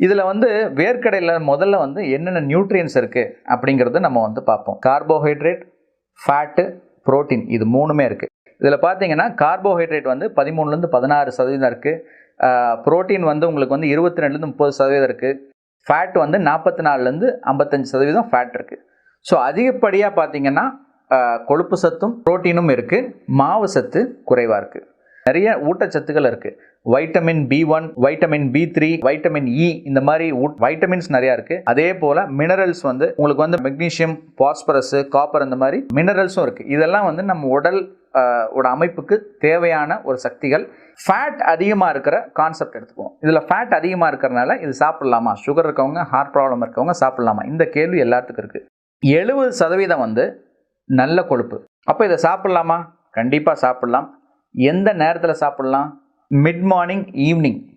இதில் வந்து வேர்க்கடையில் முதல்ல வந்து என்னென்ன நியூட்ரியன்ஸ் இருக்குது அப்படிங்கிறத நம்ம வந்து பார்ப்போம். கார்போஹைட்ரேட் ஃபேட்டு புரோட்டீன் இது மூணுமே இருக்குது இதில் பார்த்தீங்கன்னா கார்போஹைட்ரேட் வந்து பதிமூணுலேருந்து பதினாறு சதவீதம் இருக்குது புரோட்டீன் வந்து உங்களுக்கு வந்து இருபத்தி ரெண்டுலேருந்து முப்பது சதவீதம் இருக்குது ஃபேட் வந்து நாற்பத்தி நாலுலேருந்து ஐம்பத்தஞ்சு சதவீதம் ஃபேட் இருக்குது ஸோ அதிகப்படியாக பார்த்தீங்கன்னா கொழுப்பு சத்தும் புரோட்டீனும் இருக்குது மாவு சத்து குறைவாக இருக்குது நிறைய ஊட்டச்சத்துக்கள் இருக்குது vitamin B one vitamin B three vitamin E இந்த மாதிரி வைட்டமின்ஸ் நிறையா இருக்குது அதே போல் மினரல்ஸ் வந்து உங்களுக்கு வந்து மெக்னீஷியம் பாஸ்பரஸ் காப்பர் இந்த மாதிரி மினரல்ஸும் இருக்குது இதெல்லாம் வந்து நம்ம உடல் ஓட அமைப்புக்கு தேவையான ஒரு சக்திகள். ஃபேட் அதிகமாக இருக்கிற கான்செப்ட் எடுத்துக்குவோம். இதில் ஃபேட் அதிகமாக இருக்கிறனால இது சாப்பிட்லாமா? சுகர் இருக்கவங்க ஹார்ட் ப்ராப்ளம் இருக்கவங்க சாப்பிட்லாமா? இந்த கேள்வி எல்லாத்துக்கும் இருக்குது எழுபது சதவீதம் வந்து நல்ல கொழுப்பு. அப்போ இதை சாப்பிட்லாமா? கண்டிப்பாக சாப்பிட்லாம். எந்த நேரத்தில் சாப்பிடலாம்? Mid morning evening